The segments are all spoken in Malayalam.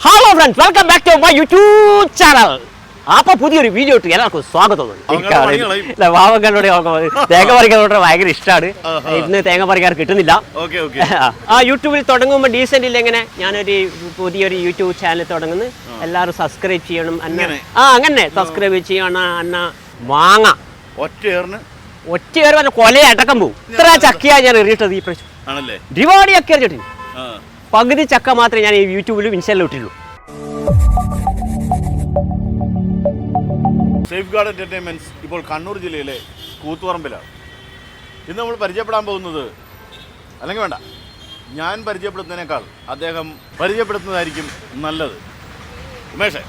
Hello friends welcome back to my YouTube channel അപ്പൊ പുതിയൊരു വീഡിയോ ഇട്ട് എല്ലാവർക്കും സ്വാഗതം. വാവങ്ങളുടെ തേങ്ങ പറിക്കാനോട് ഭയങ്കര ഇഷ്ടമാണ്. ഇന്ന് തേങ്ങ പറിക്കാൻ കിട്ടുന്നില്ല. ആ യൂട്യൂബിൽ തുടങ്ങുമ്പോൾ ഡീസെന്റ് ഇല്ല എങ്ങനെ ഞാനൊരു പുതിയൊരു യൂട്യൂബ് ചാനൽ തുടങ്ങുന്നു. എല്ലാവരും സബ്സ്ക്രൈബ് ചെയ്യണം അന്ന ആ അങ്ങനെ സബ്സ്ക്രൈബ് ചെയ്യണം അന്ന മാങ്ങ ഒറ്റയേറിന് ഒറ്റ പേര് പറഞ്ഞ കൊല അടക്കം പോകും ഇത്ര ചക്കിയാ ഞാൻ എറിയിട്ടത് ഈ പ്രശ്നം ചക്ക എറിഞ്ഞിട്ടുണ്ട് പകുതി ചക്ക മാത്രമേ ഞാൻ ഈ യൂട്യൂബിലും ഇൻസ്റ്റയിലും ഇട്ടുള്ളൂ സേഫ് ഗാർഡ് എന്റർടൈൻമെന്റ്സ് ഇപ്പോൾ കണ്ണൂർ ജില്ലയിലെ കൂത്തുപറമ്പിലാണ്. ഇന്ന് നമ്മൾ പരിചയപ്പെടാൻ പോകുന്നത് അല്ലെങ്കിൽ വേണ്ട ഞാൻ പരിചയപ്പെടുത്തുന്നതിനേക്കാൾ അദ്ദേഹം പരിചയപ്പെടുത്തുന്നതായിരിക്കും നല്ലത്. ഉമേഷേ.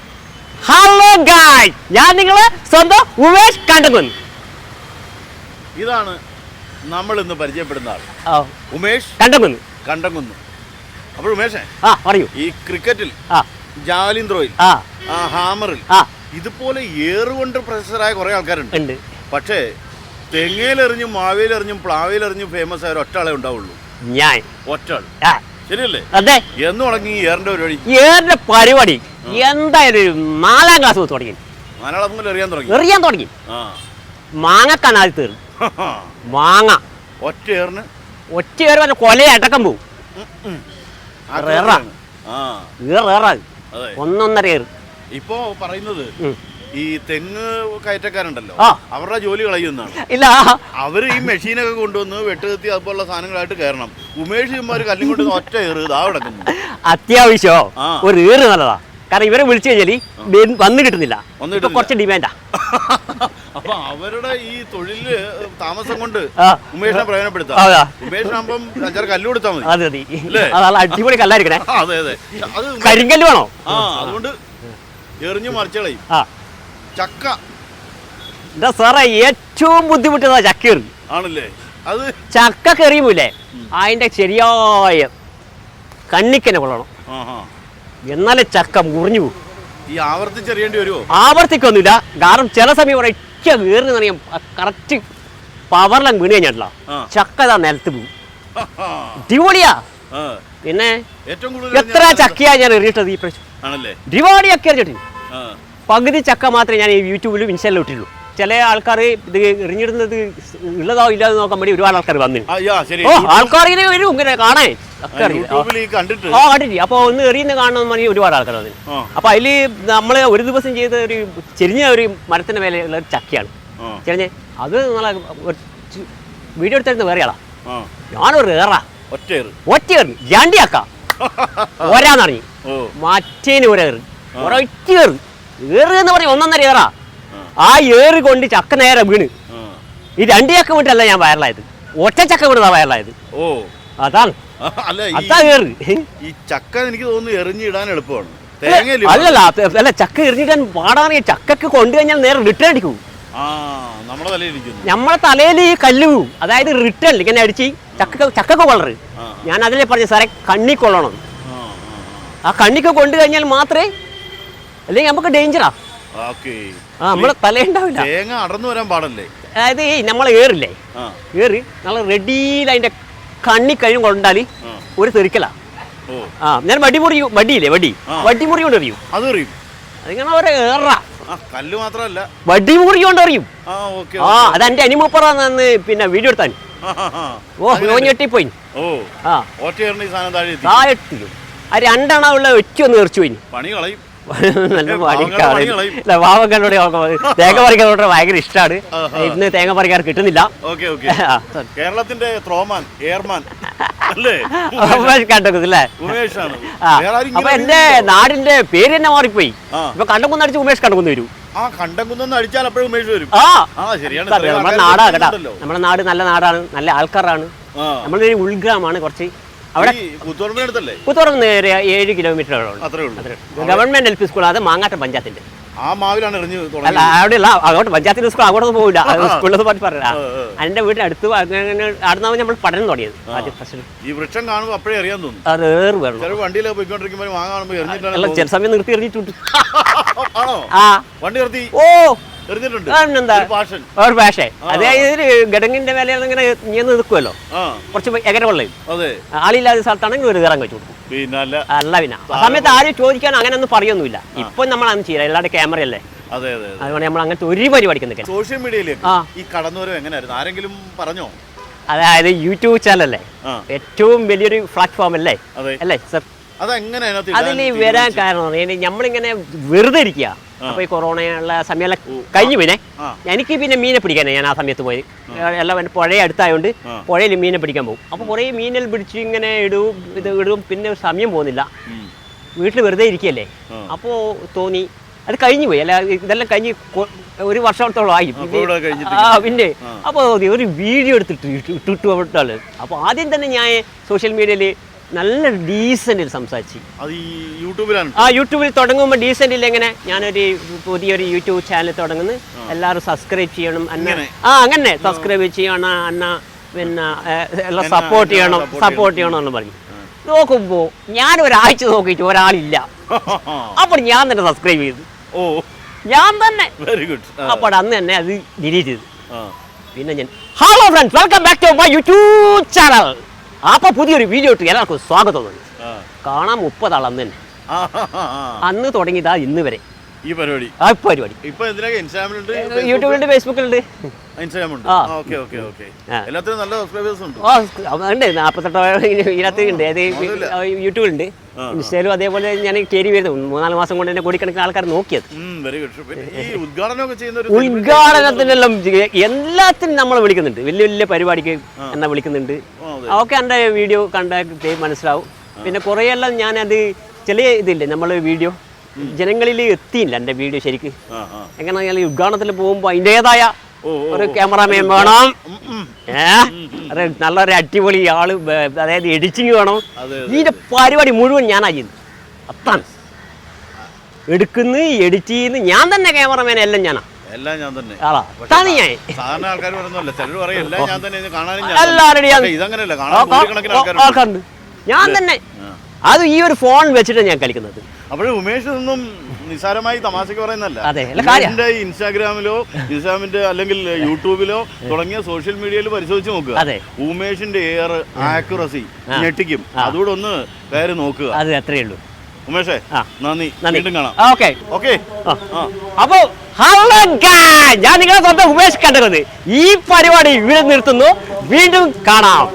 ഹലോ ഗായ് ഞാൻ നിങ്ങളെ സ്വന്തം ഉമേഷ് കണ്ടുകൊന്നു. ഇതാണ് നമ്മൾ ഇന്ന് പരിചയപ്പെടുന്ന ആൾ. ഉമേഷ് കണ്ടുകൊന്നു. കണ്ടംകുന്ന്. അപ്പോൾ ഉമേഷേ ആ പറയൂ. ഈ ക്രിക്കറ്റിൽ ആ. ജാവലിൻ ത്രോയിൽ ആ. ഹാമറിൽ ആ. ഇതുപോലെ ഏറുകൊണ്ട് പ്രശസ്തരായ കുറേ ആൾക്കാരുണ്ട്. ഉണ്ട്. പക്ഷേ തെങ്ങയിലെറിഞ്ഞും മാവേലെറിഞ്ഞും പ്ലാവേലെറിഞ്ഞും ഫേമസ് ആയ ഒറ്റ ആളെ ഉണ്ടാവുള്ളൂ. ഞാൻ. ഒറ്റാൾ ആ. ശരിയല്ലേ? അതെ. എന്ന് തുടങ്ങി ഏറിന്റെ പരിപാടി. ഏറിന്റെ പരിപാടി. എന്തായാലും നാലാം ക്ലാസ് തുടങ്ങി. മലയാളം മുതൽ എറിയാൻ തുടങ്ങി? എറിയാൻ തുടങ്ങി. ആ. മാങ്ങ ആദ്യം തീർന്നു. മാങ്ങ. ഒറ്റ ഏറിന്? ഒറ്റ പേര് പറഞ്ഞ കൊല അടക്കം റേറ. ഒന്നൊന്നര ഏറ് ഇപ്പോ പറയുന്നത്. ഈ തെങ്ങ് കയറ്റക്കാരുണ്ടല്ലോ. അവരുടെ ജോലി കളയുന്നതാണ്. ഇല്ല. അവർ ഈ മെഷീനൊക്കെ കൊണ്ടുവന്ന് വെട്ടുകത്തി അതുപോലുള്ള സാധനങ്ങളായിട്ട് കയറണം. ഉമേഷ് ഇമാര് കല്ലും കൊണ്ട് ഒറ്റ ഏറ് ഇതാ കിടക്കുന്നു അത്യാവശ്യമോ ഒരു ഏറ് നല്ലതാ. കാരണം ഇവരെ വിളിച്ചു കഴിഞ്ഞാൽ വന്നു കിട്ടുന്നില്ല. കുറച്ച് ഡിമാൻഡാ. അപ്പൊ അവരുടെ ഈ തൊഴിൽ താമസം കൊണ്ട്. ഉമേഷിനെ പ്രയോജനപ്പെടുത്താം. ഉമേഷിനാകുമ്പം അഞ്ചാറ് കല്ല് കൊടുത്താൽ മതി. അടിപൊളി കല്ലായിരിക്കണേ. അതെ അതെ. അത് കരിങ്കല്ല് വേണോ? ആ അതുകൊണ്ട് എറിഞ്ഞു മറിച്ചളയും ചക്ക. എന്താ സാറേ ഏറ്റവും ബുദ്ധിമുട്ടുന്നതാ ചക്കേറി ആണല്ലേ? അത് ചക്ക കെറിയുമില്ലേ അതിന്റെ ശരിയായ കണ്ണിക്കന്നെ കൊള്ളണം. എന്നാലേ ചക്ക മുറിഞ്ഞു പോകും. ഈ ആവർത്തിച്ചെറിയേണ്ടി വരുമോ ആവർത്തിക്കൊന്നുമില്ല. കാരണം ചില സമയം ഒരൊറ്റ വീറിന് അറിയാം കറക്റ്റ് പവറിലും വീണ് കഴിഞ്ഞിട്ടില്ല. ചക്ക ഇതാ നിലത്ത് പോകും അടിപൊളിയാ. പിന്നെ എത്ര ചക്കയാ ഞാൻ എറിയിട്ടത് ഈ പ്രാവശ്യം? ഡിവാടിയൊക്കെ എറിഞ്ഞിട്ടുണ്ട്. ആ. പകുതി ചക്ക മാത്രമേ ഞാൻ ഈ യൂട്യൂബിലും ഇൻസ്റ്റയിലും ഇട്ടിട്ടുള്ളൂ. ചില ആൾക്കാർ ഇത് എറിഞ്ഞിടുന്നത് ഉള്ളതോ ഇല്ലാതെ നോക്കാൻ വേണ്ടി ഒരുപാട് ആൾക്കാർ വന്നു ആ, ഓ ആൾക്കാർ ഇങ്ങനെ വരും ഇങ്ങനെ കാണേ എറിഞ്ഞ്. കണ്ടിട്ട്. ആ കണ്ടിട്ട് അപ്പോൾ ഒന്ന് എറിയുന്ന കാണണമെന്ന് പറഞ്ഞാൽ ഒരുപാട് ആൾക്കാർ അപ്പൊ അതിൽ അപ്പോൾ അതിൽ നമ്മൾ ഒരു ദിവസം ചെയ്ത ഒരു ചെരിഞ്ഞ ഒരു മരത്തിന്റെ മേലെ ഉള്ള ഒരു ചക്കയാണ്. ചെറിഞ്ഞ ചെരിഞ്ഞ് അത് നമ്മളെ വീഡിയോ എടുത്തിരുന്ന വേറെ ആളാ. ഞാനൊരു ഏറാ. ഒറ്റയേറ് അക്ക ഒരാന്നറിഞ്ഞു മറ്റേന് ഒരേ ഒരൊറ്റ ഏറ്. ഏറ് എന്ന് പറയും ഒന്നൊന്നര ഏറാ. ആ. ഏറ് കൊണ്ട് ചക്ക നേരെ വീണ്. ഈ രണ്ട് ചക്ക വീട്ടല്ല ഞാൻ വയറലായത് ഒറ്റ ചക്ക വീണതാ വയറലായത് ഓ. അതാണ്. അല്ല ഈ അതാ ഏറ് ഈ ചക്ക എനിക്ക് തോന്നുന്നു എറിഞ്ഞിടാൻ എളുപ്പമാണ്. അല്ലല്ല അത് അല്ല ചക്ക എറിഞ്ഞിട്ട് പാടാണെങ്കിൽ ചക്കക്ക് കൊണ്ടു കഴിഞ്ഞാൽ നേരെ റിട്ടേൺ അടിക്കും. ആ നമ്മുടെ തലയിലിരിക്കുന്നു നമ്മളെ തലയിൽ ഈ കല്ല് വീഴും. അതായത് റിട്ടേൺ ഇങ്ങനെ അടിച്ച് ചക്ക ചക്കക്ക് കൊള്ളറ് ആ. ഞാൻ അതിലെ പറഞ്ഞു സാറേ കണ്ണി കൊള്ളണം. ആ, ആ, കണ്ണിക്ക് കൊണ്ടു കഴിഞ്ഞാൽ മാത്രമേ അല്ലെങ്കിൽ നമുക്ക് ഡേഞ്ചറാ. ഓക്കേ. ആ നമ്മളെ തലയുണ്ടാവില്ല തേങ്ങ അടർന്നു വരാൻ പാടല്ലേ? അതായത് ഈ നമ്മളെ ഏറില്ലേ ആ. ഏറ് നല്ല റെഡിയിൽ അതിന്റെ കണ്ണി കഴിയും കൊണ്ടാൽ ഒരു തെറിക്കലാ. ആ ഞാൻ വടി മുറി വടിയില്ലേ വടി? വടിമുറി വടി മുറി കൊണ്ട് എറിയും. അത് എറിയും. അതിങ്ങനെ ഒരു ഏറ. കല്ല് മാത്രമല്ല. വടി മുറി കൊണ്ട് എറിയും. ആ അത് എന്റെ അനിമൂപ്പറാന്ന് പിന്നെ വീഡിയോ എടുത്താൻ. ഓ ഞെട്ടിപ്പോയി. ആ. താഴെത്തിക്കും ആ രണ്ടെണ്ണ ഉള്ള ഒറ്റ ഒന്ന് എറിച്ചു പോയി. പണി കളയും. നല്ല പണിക്കാണ് പണി കളയും. തേങ്ങ പറിക്കാനോട് ഭയങ്കര ഇഷ്ടമാണ്. ഇന്ന് തേങ്ങ പറിക്കാർ കിട്ടുന്നില്ല. കേരളത്തിന്റെ ത്രോമാൻ എയർമാൻ അല്ലേ? കണ്ടല്ലേ അപ്പൊ എന്റെ നാടിന്റെ പേര് തന്നെ മാറിപ്പോയി. ഇപ്പൊ കണ്ടംകുന്ന് അടിച്ച് ഉമേഷ് കണ്ടംകുന്ന് വരും. ആ കണ്ടംകുന്നൊന്ന് അടിച്ചാൽ അപ്പോഴും ഉമേഷ് വരും. നമ്മുടെ നാടാ കേട്ടാ. നമ്മുടെ നാട് നല്ല നാടാണ് നല്ല ആൾക്കാരാണ്. നമ്മളൊരു ഉൾഗ്രാമാണ് കുറച്ച്. അവിടെ പുത്തോളം നേരെ ഏഴ് kilometre government L P school അത് മാങ്ങാട്ട പഞ്ചായത്തിന്റെ. ആ മാവിലാണ് എറിഞ്ഞ് അല്ല അവിടെയല്ല അങ്ങോട്ട് പഞ്ചായത്തിന്റെ സ്കൂൾ അവിടെ പോകില്ല സ്കൂളിൽ പറഞ്ഞ് പറയാ. എന്റെ വീടിന്റെ അടുത്ത് അടുന്നാവും നമ്മൾ പഠനം തുടങ്ങിയത്. ആദ്യം ഫസ്റ്റ് ഈ വൃക്ഷം കാണുമ്പോൾ അപ്പോഴേ അറിയാൻ തോന്നുന്നു അത് ഏറ് വേണം ചില വണ്ടിയിലൊക്കെ പോയിക്കൊണ്ടിരിക്കുമ്പോൾ മാങ്ങ കാണുമ്പോൾ എറിഞ്ഞിട്ടാണ് ചില സമയം നിർത്തി എറിഞ്ഞിട്ടുണ്ട്. ആണോ? ആ. വണ്ടി നിർത്തി. ഓ. ഒരു അതായത് ഗഡങ്ങിന്റെ മേലെ ഇങ്ങനെ നീന്ന് നിൽക്കുമല്ലോ കുറച്ച് എകര കൊള്ളയും. അതെ. ആളില്ലാത്ത സ്ഥലത്താണെങ്കിൽ ഒരു ഇറങ്ങി വെച്ചു കൊടുക്കും. അല്ല. പിന്നെ. ആ സമയത്ത് ആരും ചോദിക്കാൻ അങ്ങനെ ഒന്നും പറയൊന്നുമില്ല ഇപ്പൊ നമ്മൾ അന്ന് ചെയ്യാം എല്ലാവരുടെ ക്യാമറയല്ലേ? അതെ അതെ അതെ. അതുകൊണ്ട് നമ്മൾ അങ്ങനത്തെ ഒരു പരിപാടിക്ക് സോഷ്യൽ മീഡിയയിൽ. ഈ കടന്നുവരവ് എങ്ങനെയായിരുന്നു? ആരെങ്കിലും പറഞ്ഞോ? അതായത് യൂട്യൂബ് ചാനലല്ലേ? ഏറ്റവും വലിയൊരു പ്ലാറ്റ്ഫോം അല്ലേ? അതെ. അല്ലേ സർ അതിൽ വരാൻ കാരണം നമ്മളിങ്ങനെ വെറുതെ ഇരിക്കുക. അപ്പൊ ഈ കൊറോണയുള്ള സമയമെല്ലാം കഴിഞ്ഞു പിന്നെ. എനിക്ക് പിന്നെ മീനെ പിടിക്കാനാണ് ഞാൻ ആ സമയത്ത് പോയി എല്ലാം പുഴയെ പുഴ അടുത്തായതുകൊണ്ട്. പുഴയിൽ മീനെ പിടിക്കാൻ പോകും. അപ്പോൾ കുറേ മീനിൽ പിടിച്ച് ഇങ്ങനെ ഇടും ഇത് ഇടും പിന്നെ സമയം പോകുന്നില്ല. വീട്ടിൽ വെറുതെ ഇരിക്കുകയല്ലേ. അപ്പോൾ തോന്നി അത് കഴിഞ്ഞു പോയി. അല്ല ഇതെല്ലാം കഴിഞ്ഞ് ഒരു വർഷത്തോളം ആയി. ആ പിന്നെ അപ്പോൾ ഒരു വീഡിയോ എടുത്തിട്ട് ഇട്ട് ഇട്ടിട്ട് വിട്ടാൽ അപ്പോൾ ആദ്യം തന്നെ ഞാൻ സോഷ്യൽ മീഡിയയിൽ നല്ല ഡീസന്റിൽ സംസാരിച്ചു. അത് ഈ യൂട്യൂബിലാണ്. ആ യൂട്യൂബിൽ തുടങ്ങുമ്പോൾ ഡീസന്റിൽ എങ്ങനെ? ഞാനൊരു പുതിയൊരു യൂട്യൂബ് ചാനൽ തുടങ്ങുന്നു. എല്ലാവരും സബ്സ്ക്രൈബ് ചെയ്യണം. അന്ന ആ അങ്ങനെ. സബ്സ്ക്രൈബ് ചെയ്യണം. അന്ന പിന്നെ എല്ലാം സപ്പോർട്ട് ചെയ്യണം. സപ്പോർട്ട് ചെയ്യണം. എന്ന് പറഞ്ഞു. നോക്കുമ്പോൾ ഞാൻ ഒരാഴ്ച നോക്കിയിട്ട് ഒരാളില്ല. അപ്പോൾ ഞാൻ തന്നെ സബ്സ്ക്രൈബ് ചെയ്തു. ഓ. ഞാൻ തന്നെ. വെരി ഗുഡ് അപ്പോൾ അന്ന് തന്നെ അത് ഡിലീറ്റ് ചെയ്തു. പിന്നെ ഞാൻ hello friends welcome back to my YouTube channel അപ്പോൾ പുതിയൊരു വീഡിയോ ഇട്ട് എല്ലാവർക്കും സ്വാഗതം. കാണാൻ മുപ്പതാളന്ന് തന്നെ. അന്ന് തുടങ്ങിയതാ ഇന്ന് വരെ ഈ പരിപാടി. ആ പരിപാടി. ഇപ്പൊ ഇൻസ്റ്റാഗ്രാമിലുണ്ട് യൂട്യൂബിലുണ്ട് ഫേസ്ബുക്കിലുണ്ട് ഇൻസ്റ്റാഗ്രാമുണ്ട് ആ. Okay okay okay. ആ. എല്ലാത്തിനും നല്ല സബ്സ്ക്രൈബേഴ്സ് ഉണ്ട്. ഓ ഉണ്ട്. നാൽപ്പത്തെട്ടോ ഇതിനകത്ത് ഉണ്ട്. അത് യൂട്യൂബിലുണ്ട് ആ. ഇൻസ്റ്റയിലും അതേപോലെ ഞാൻ കയറി വരുന്നു. മൂന്നാൽ മാസം കൊണ്ട് തന്നെ കോടിക്കണക്കിന് ആൾക്കാർ നോക്കിയത്. വെരി ഗുഡ് ഈ ചെയ്യുന്ന ഒരു ഉദ്ഘാടനത്തിനെല്ലാം എല്ലാത്തിനും നമ്മൾ വിളിക്കുന്നുണ്ട്. വലിയ വലിയ പരിപാടിക്ക് എന്നാ വിളിക്കുന്നുണ്ട്. ആ, അതെ. ഒക്കെ എന്റെ വീഡിയോ കണ്ടാൽ മനസ്സിലാവും. പിന്നെ ഞാൻ ഞാനത് ചെറിയ ഇതില്ലേ നമ്മൾ വീഡിയോ ജനങ്ങളിൽ എത്തിയില്ല എന്റെ വീഡിയോ ശരിക്ക്. എങ്ങനെ ഉദ്ഘാടനത്തിൽ പോകുമ്പോൾ അതിന്റെതായ ഒരു ക്യാമറാമാൻ വേണം. ഉം, ഉം. ഏ? അത് നല്ലൊരു അടിപൊളി ആൾ അതായത് എഡിറ്റിങ് വേണം. ഇതിന്റെ പരിപാടി മുഴുവൻ ഞാനാ ചെയ്യുന്നത് അത്താണ്. എടുക്കുന്നു എഡിറ്റ് ചെയ്യുന്നു. ഞാൻ തന്നെ ക്യാമറമാൻ എല്ലാം ഞാനാ. എല്ലാം ഞാൻ തന്നെ. സാധാരണ ആൾക്കാർ പറയുന്നല്ല ചിലർ പറയും എല്ലാം ഞാൻ തന്നെ കാണാനും ഇതങ്ങനെയല്ല കാണാൻ ഞാൻ തന്നെ. അത് ഈ ഒരു ഫോൺ വെച്ചിട്ടാണ് ഞാൻ കളിക്കുന്നത്. അപ്പോഴേ ഉമേഷ് ഒന്നും നിസാരമായി തമാശക്ക് പറയുന്നല്ല അതെ, ഇൻസ്റ്റാഗ്രാമിലോ ഇൻസ്റ്റാഗ്രാമിന്റെ അല്ലെങ്കിൽ യൂട്യൂബിലോ തുടങ്ങിയ സോഷ്യൽ മീഡിയയിൽ പരിശോധിച്ച് നോക്കുക. അതെ. ഉമേഷിന്റെ എയർ ആക്യുറസി ഞെട്ടിക്കും. അതുകൂടെ ഒന്ന് കയറി നോക്കുക. അത് അത്രയേ ഉള്ളൂ. ഉമേഷേ. നന്ദി. വീണ്ടും കാണാം. ഓക്കെ. ഓക്കെ. അപ്പോ ഹലോ ഞാൻ നിങ്ങളെ സ്വന്തം ഉമേഷ് കണ്ടത് ഈ പരിപാടി ഇവിടെ നിർത്തുന്നു. വീണ്ടും കാണാം.